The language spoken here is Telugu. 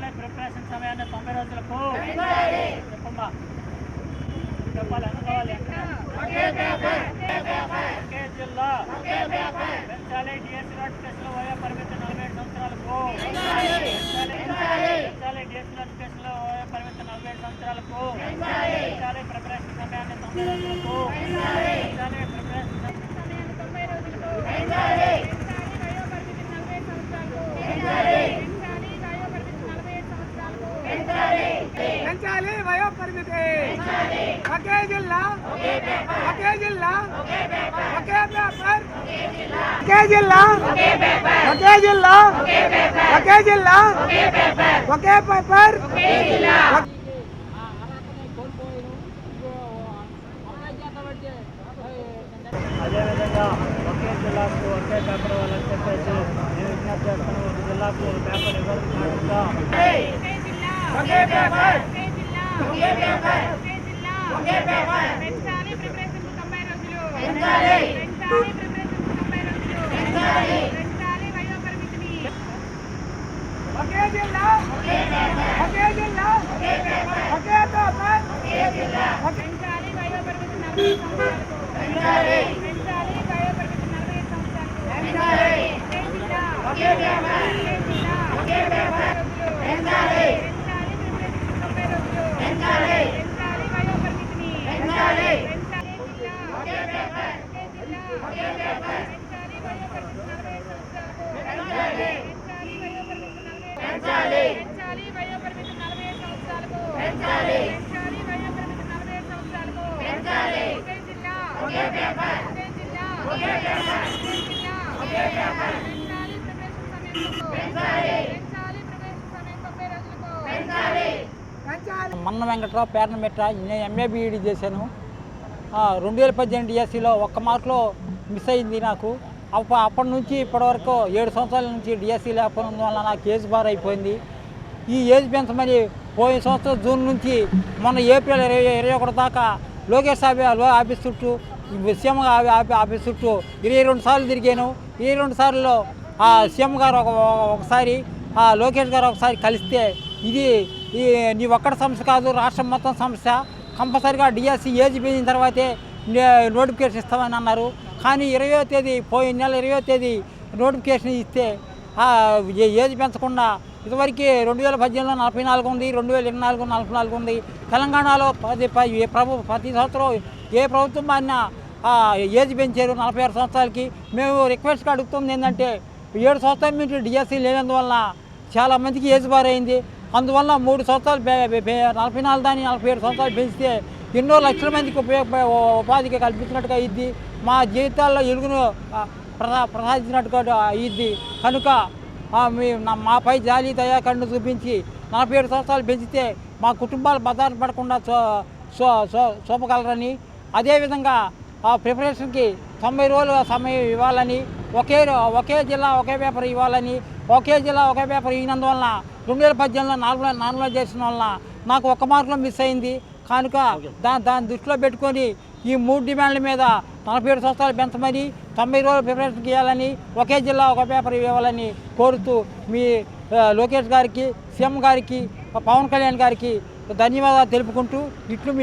పెంచాలి ప్రిపరేషన్ సమయాన్ని తొంభై రోజులకు చెప్పమ్మా. చెప్పాలి అనుకోవాలి. ఒకే జిల్లా. పెంచాలి డిఎస్సీ రోడ్ కేసులో వయో పరిమితి నలభై ఐదు సంవత్సరాలకు. పెంచాలి డిఎస్సీ రోడ్ కేసులో వయో పరిమితి నలభై ఐదు సంవత్సరాలకు. పెంచాలి ప్రిపరేషన్ సమయాన్ని తొంభై రోజులకు పెంచాలి ప్రిపరేషన్ సమయాన్ని తొంభై రోజులకు పెంచాలి వయోపరిమితి నలభై సంవత్సరాలకు పెంచాలి వయోపరిమితి నలభై ఐదు సంవత్సరాలకు పెంచాలి వయో పరిమితి ఒకే జిల్లా ఒకే జిల్లా ఒకే పేపర్ ఒకే జిల్లా ఒకే జిల్లా ఒకే జిల్లా ఒకే పేపర్ అదేవిధంగా ఒకే జిల్లాకు ఒకే పేపర్ వాళ్ళని చెప్పేసి నేను విజ్ఞప్తి చేస్తాను. ఒక జిల్లాకు ఒక పేపర్ ఇవ్వాల్సిన మాటగా ఒకే జిల్లా ఒకే పేపర్! పెంచాలి ప్రిపరేషన్ తొంభై రోజులు పెంచాలి పెంచాలి ప్రిపరేషన్ తొంభై రోజులు పెంచాలి పెంచాలి వయోపరిమితిని ఒకే జిల్లా ఒకే జిల్లా ఒకే పేపర్ పెంచాలి వయోపరిమితి నలభై సంవత్సరాలకు పెంచాలి పెంచాలి వయోపరిమితి నలభై సంవత్సరాలకు పెంచాలి ఒకే జిల్లా ఒకే పేపర్ ఒకే జిల్లా ఒకే పేపర్ పెంచాలి పెంచాలి ప్రిపరేషన్ తొంభై రోజులు పెంచాలి పెంచాలి వయోపరిమితిని పెంచాలి పెంచాలి జిల్లా ఒకే పేపర్ ఒకే జిల్లా ఒకే పేపర్ పెంచాలి వయోపరిమితి నలభై ఐదు సంవత్సరాలకు పెంచాలి పెంచాలి వయోపరిమితి నలభై పెంచాలి పెంచాలి వయోపరిమితి నలభై ఐదు సంవత్సరాలకు పెంచాలి పెంచాలి వయోపరిమితి నలభై ఐదు సంవత్సరాలకు పెంచాలి ఒకే జిల్లా. ఒకే పేపర్. ఒకే జిల్లా. ఒకే పేపర్. ఒకే జిల్లా. ఒకే పేపర్. పెంచాలి ప్రిపరేషన్ సమయంలో. పెంచాలి పెంచాలి ప్రిపరేషన్ సమయం తొంభై రోజులకు. పెంచాలి పెంచాలి మన్న వెంకట్రావు పేర్నమెట్ట నేను ఎంఏ బీఈడి చేశాను. ఆ, రెండు వేల పద్దెనిమిది డిఎస్సిలో ఒక్క మార్కులో మిస్ అయింది నాకు. అప్ప అప్పటి నుంచి ఇప్పటివరకు ఏడు సంవత్సరాల నుంచి డిఎస్సి లేకపోవడం వల్ల నాకు ఏజ్ బార్ అయిపోయింది. ఈ ఏజ్ పెంచమని పోయిన సంవత్సరం జూన్ నుంచి మొన్న ఏప్రిల్ ఇరవై ఇరవై ఒకటి దాకా లోకేష్ సాబి ఆఫీస్ చుట్టూ సీఎం గారి ఆఫీస్ చుట్టూ ఇరవై రెండు సార్లు తిరిగాను. ఇరవై రెండు సార్లు ఆ సీఎం గారు ఒక ఒకసారి ఆ లోకేష్ గారు ఒకసారి కలిస్తే ఇది ఈ నీ ఒక్కడ సమస్య కాదు రాష్ట్రం మొత్తం సమస్య. కంపల్సరిగా డిఎస్సి ఏజ్ పెంచిన తర్వాతే నోటిఫికేషన్ ఇస్తామని అన్నారు. కానీ ఇరవయో తేదీ పోయిన నెల ఇరవయో తేదీ నోటిఫికేషన్ ఇస్తే ఏజ్ పెంచకుండా ఇదివరకు రెండు వేల పద్దెనిమిదిలో నలభై నాలుగు ఉంది రెండు వేల ఇరవై నాలుగు నలభై నాలుగు ఉంది. తెలంగాణలో పది ఏ ప్రభు ప్రతి సంవత్సరం ఏ ప్రభుత్వం మారినా ఏజ్ పెంచారు నలభై ఆరు సంవత్సరాలకి మేము రిక్వెస్ట్గా అడుగుతుంది ఏంటంటే ఏడు సంవత్సరాల నుంచి డిఎస్సీ లేనందువల్ల చాలా మందికి ఏజ్ బారైంది అందువల్ల మూడు సంవత్సరాలు నలభై నాలుగు దాని నలభై ఏడు సంవత్సరాలు పెంచితే ఎన్నో లక్షల మందికి ఉపయోగ ఉపాధికి కల్పించినట్టుగా ఇది మా జీవితాల్లో ఎలుగును ప్రసా ప్రసాదించినట్టుగా ఇది కనుక మాపై జాలి దయా కన్ను చూపించి నలభై ఏడు సంవత్సరాలు పెంచితే మా కుటుంబాలు బదారు పడకుండా చూ చూ చూ- చూపగలరని అదేవిధంగా ఆ ప్రిపరేషన్కి తొంభై రోజుల సమయం ఇవ్వాలని ఒకే ఒకే జిల్లా ఒకే పేపర్ ఇవ్వాలని ఒకే జిల్లా ఒకే పేపర్ ఇవ్వనందువలన రెండు వేల పద్దెనిమిదిలో నార్మల్ నార్మలైజేషన్ వలన నాకు ఒక్క మార్కులో మిస్ అయింది. కనుక దా దాన్ని దృష్టిలో పెట్టుకొని ఈ మూడు డిమాండ్ల మీద నలభై ఏడు సంవత్సరాలు పెంచమని తొంభై రోజులు ప్రిపరేషన్ చేయాలని ఒకే జిల్లా ఒక పేపర్ ఇవ్వాలని కోరుతూ మీ లోకేష్ గారికి సీఎం గారికి పవన్ కళ్యాణ్ గారికి ధన్యవాదాలు తెలుపుకుంటూ ఇట్లు మీ